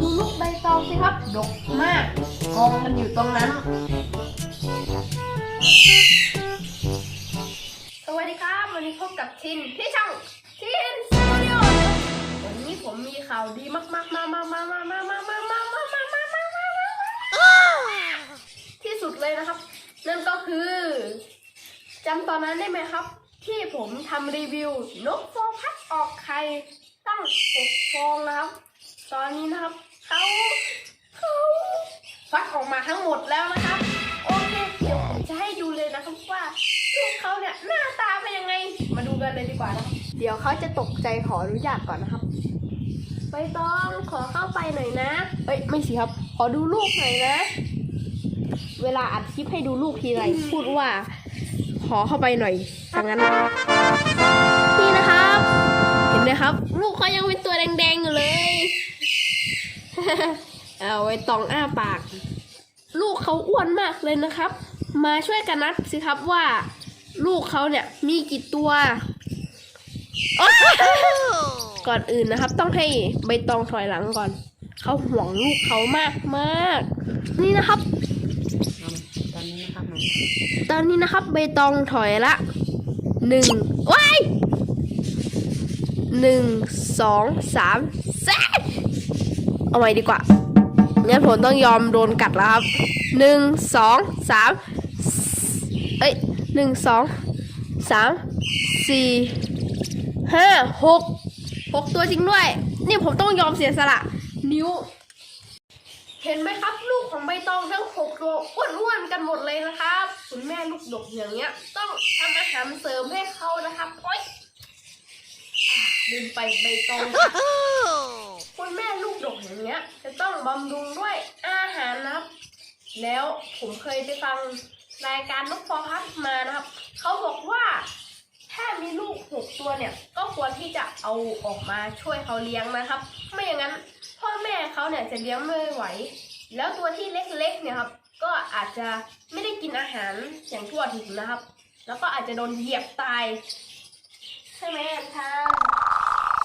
ดูลูกใบตองสิครับดกมากกองมันอยู่ตรงนั้น สวัสดีครับ วันนี้พบกับชินที่ช่องชินสตูดิโอวันนี้ผมมีข่าวดีมากๆมามามามามามามามามามามามามาที่สุดเลยนะครับ นั่นก็คือจำตอนนั้นได้ไหมครับ ที่ผมทำรีวิวนกโฟพัดออกไข่ตั้งหกฟองนะครับ ตอนนี้นะครับเขาเขาฟักออกมาทั้งหมดแล้วนะครับ โอเคเดี๋ยวผมจะให้ดูเลยนะครับว่าลูกเขาเนี่ยหน้าตาเป็นยังไง มาดูกันเลยดีกว่านะครับเดี๋ยวเขาจะตกใจขออนุญาตก่อนนะครับใบตองขอเข้าไปหน่อยนะ เอ้ยไม่สิครับ ขอดูลูกหน่อยนะ เวลาอัดคลิปให้ดูลูกทีไรพูดว่า ขอเข้าไปหน่อยทางนั้น นี่นะครับ เห็นไหมครับ ลูกเขายังเป็นตัวแดงๆอยู่เลย เอาไว้ตองอ้าปาก ลูกเขาอ้วนมากเลยนะครับ มาช่วยกันนับสิครับว่า ลูกเขาเนี่ยมีกี่ตัวโอ๊ยก่อนอื่นนะครับ ต้องให้ใบตองถอยหลังก่อน เขาห่วงลูกเขามากมากๆนี่นะครับ ตอนนี้นะครับมันตอนนี้นะครับ ใบตองถอยละหนึ่งว้ายหนึ่งสองสามสี่ เอาใหม่ดีกว่างั้นผมต้องยอมโดนกัดแล้วครับหนึ่งสองสามเอ้ยหนึ่งสองสามสี่ห้าหกหกตัวจริงด้วย นี่ผมต้องยอมเสียสละ นิ้ว เห็นไหมครับ ลูกของใบตองทั้งหกตัวอ้วนๆกันหมดเลยนะครับคุณแม่ลูกดกอย่างเงี้ย ต้องทำอาหารเสริมให้เขานะครับโอ๊ยอลืมไปใบตองค่ะ กดกอย่างเงี้ย จะต้องบำรุงด้วยอาหารนะครับ แล้วผมเคยไปฟังรายการนกฟอพัดมานะครับ เขาบอกว่าถ้ามีลูกหกตัวเนี่ย ก็ควรที่จะเอาออกมาช่วยเขาเลี้ยงนะครับ ไม่อย่างนั้นพ่อแม่เขาเนี่ยจะเลี้ยงไม่ไหว แล้วตัวที่เล็กๆเนี่ยครับ ก็อาจจะไม่ได้กินอาหารอย่างทั่วถึงนะครับ แล้วก็อาจจะโดนเหยียบตาย ใช่ไหมอันทาง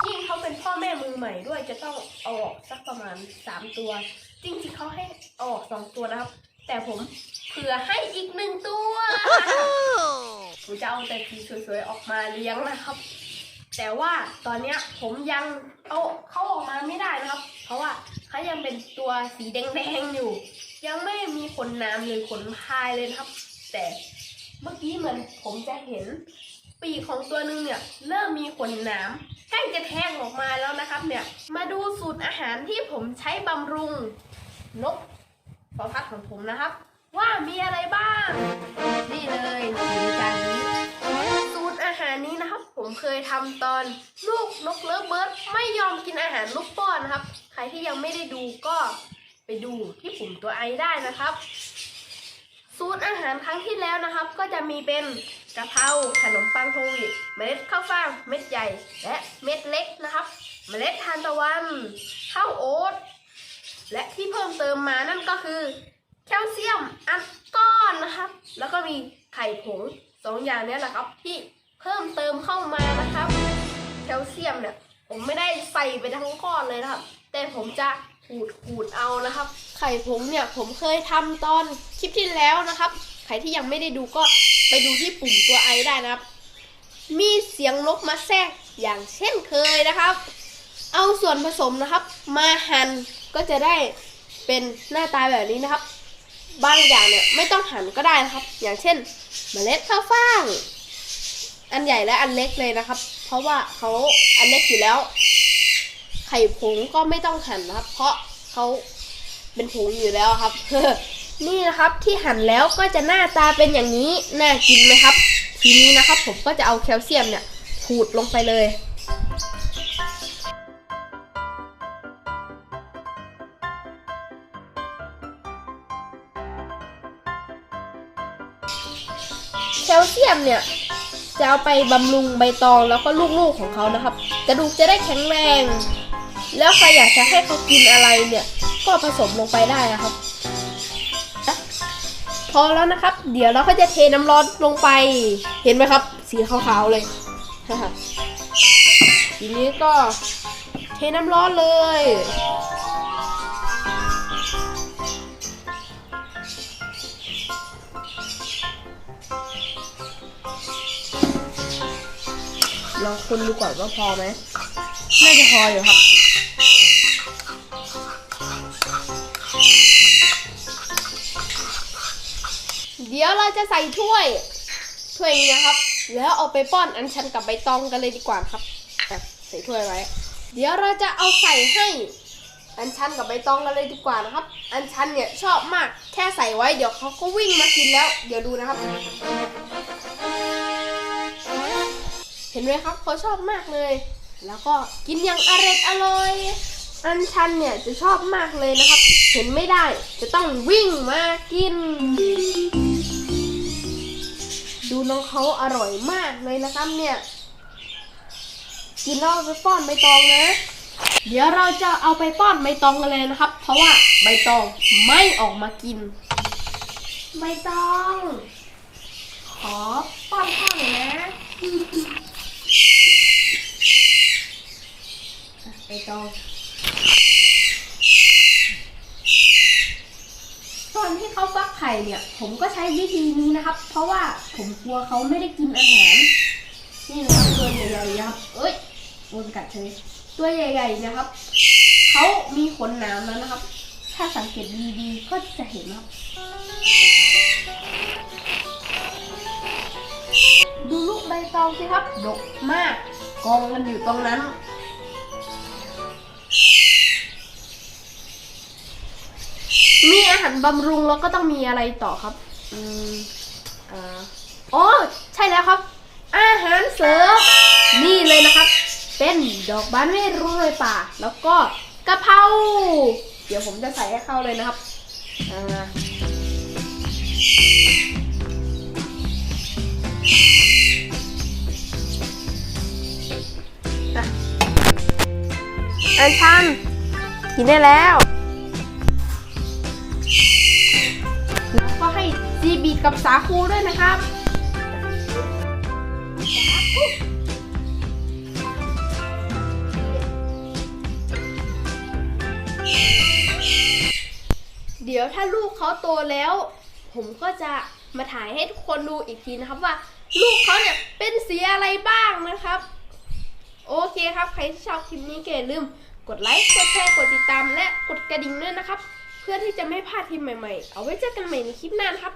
ยิ่งเขาเป็นพ่อแม่มือใหม่ด้วยจะต้องเอาออกสักประมาณสามตัว จริงๆเขาให้เอาออกสองตัวนะครับ แต่ผมเผื่อให้อีกหนึ่งตัวผมจะเอาแต่ทีสวยๆออกมาเลี้ยงนะครับ แต่ว่าตอนเนี้ยผมยังเอาเขาออกมาไม่ได้นะครับ เพราะว่าเขายังเป็นตัวสีแดงๆอยู่ ยังไม่มีขนน้ำหรือขนพายเลยนะครับ แต่เมื่อกี้เหมือนผมจะเห็นปีกของตัวหนึงเนี่ยเริ่มมีขนหนาม ใกล้จะแทงออกมาแล้วนะครับเนี่ย มาดูสูตรอาหารที่ผมใช้บำรุงนกปอพัดของผมนะครับ ว่ามีอะไรบ้าง นี่เลยจานนี้ สูตรอาหารนี้นะครับ ผมเคยทำตอนลูกนกเลิฟเบิร์ดไม่ยอมกินอาหารลูกป้อนนะครับ ใครที่ยังไม่ได้ดูก็ไปดูที่ปุ่มตัวไอได้นะครับ สูตรอาหารครั้งที่แล้วนะครับ ก็จะมีเป็น กะเพราขนมปังโฮลวีตเมล็ดข้าวฟ่างเม็ดใหญ่ และเม็ดเล็กนะครับ เมล็ดทานตะวันข้าวโอ๊ตและที่เพิ่มเติมมานั่นก็คือ แคลเซียมอัดก้อนนะครับ แล้วก็มีไข่ผงสองอย่างนี้แหละครับที่เพิ่มเติมเข้ามานะครับ แคลเซียมเนี่ยผมไม่ได้ใส่ไปทั้งก้อนเลยนะครับ แต่ผมจะขูดขูดเอานะครับ ไข่ผงเนี่ยผมเคยทำตอนคลิปที่แล้วนะครับ ครที่ยังไม่ได้ดูก็ไปดูที่ปุ่มตัวไอได้นะครับ มีเสียงนกมาแทรกอย่างเช่นเคยนะครับ เอาส่วนผสมนะครับ มาหั่นก็จะได้เป็นหน้าตาแบบนี้นะครับ บางอย่างเนี่ยไม่ต้องหั่นก็ได้นะครับ อย่างเช่น เมล็ดข้าวฟ่าง อันใหญ่และอันเล็กเลยนะครับ เพราะว่าเขาอันเล็กอยู่แล้ว ไข่ผงก็ไม่ต้องหั่นนะครับ เพราะเขาเป็นผงอยู่แล้วครับ นี่นะครับที่หั่นแล้วก็จะหน้าตาเป็นอย่างนี้น่ากินไหมครับ ทีนี้นะครับผมก็จะเอาแคลเซียมเนี่ยขูดลงไปเลยแคลเซียมเนี่ยจะเอาไปบำรุงใบตองแล้วก็ลูกๆของเขานะครับกระดูกจะได้แข็งแรง แล้วใครอยากจะให้เขากินอะไรเนี่ย ก็ผสมลงไปได้นะครับ พอแล้วนะครับ เดี๋ยวเราก็จะเทน้ำร้อนลงไป เห็นไหมครับ สีขาวๆเลยทีนี้ก็เทน้ำร้อนเลย ลองคนดูก่อนว่าพอไหม น่าจะพออยู่ครับ ดี๋ยวเราจะใส่ถ้วย ถ้วยนี้นะครับ แล้วเอาไปป้อนอันชันกับใบตองกันเลยดีกว่าครับใส่ถ้วยไว้ เดี๋ยวเราจะเอาใส่ให้อันชันกับใบตองกันเลยดีกว่านะครับ อันชันเนี่ยชอบมาก แค่ใส่ไว้เดี๋ยวเขาก็วิ่งมากินแล้ว เดี๋ยวดูนะครับ เห็นไหมครับเขาชอบมากเลย แล้วก็กินอย่างอร่อยอร่อย อันชันเนี่ยจะชอบมากเลยนะครับ เห็นไม่ได้ จะต้องวิ่งมากิน ดูน้องเขาอร่อยมากเลยนะครับเนี่ย กินแล้วเอาไปป้อนใบตองนะ เดี๋ยวเราจะเอาไปป้อนใบตองกันเลยนะครับ เพราะว่าใบตองไม่ออกมากิน ใบตอง ขอป้อนข้าวหน่อยนะอะใบตอง อนที่เขาฟักไข่เนี่ย ผมก็ใช้วิธีนี้นะครับ เพราะว่าผมกลัวเขาไม่ได้กินอาหารนี่นะครับตัวใหญ่ๆนะครับ เอ้ยโดนกัดเลยตัวใหญ่ ๆ นะครับเขามีขนหนามแล้วนะครับ ถ้าสังเกตดีๆก็จะเห็นครับ ดูลูกใบตองสิครับดกมากกองกันอยู่ตรงนั้น หารบำรุงแล้วก็ต้องมีอะไรต่อครับ อืมอ่าอ๋อใช่แล้วครับ อาหารเสริมนี่เลยนะครับ เป็นดอกบานไม่รู้เลยป่า แล้วก็กะเพราเดี๋ยวผมจะใส่ให้เข้าเลยนะครับอ่าอันชันกินได้แล้ว มีบีกับสาคูด้วยนะครับเดี๋ยวถ้าลูกเขาโตแล้ว ผมก็จะมาถ่ายให้ทุกคนดูอีกทีนะครับว่า ลูกเขาเนี่ยเป็นสีอะไรบ้างนะครับ โอเคครับ ใครที่ชอบคลิปนี้ก็อย่าลืมกดไลค์กดแชร์กดติดตามและกดกระดิ่งด้วยนะครับ เพื่อที่จะไม่พลาดคลิปใหม่ๆ เอาไว้เจอกันใหม่ในคลิปหน้านะครับ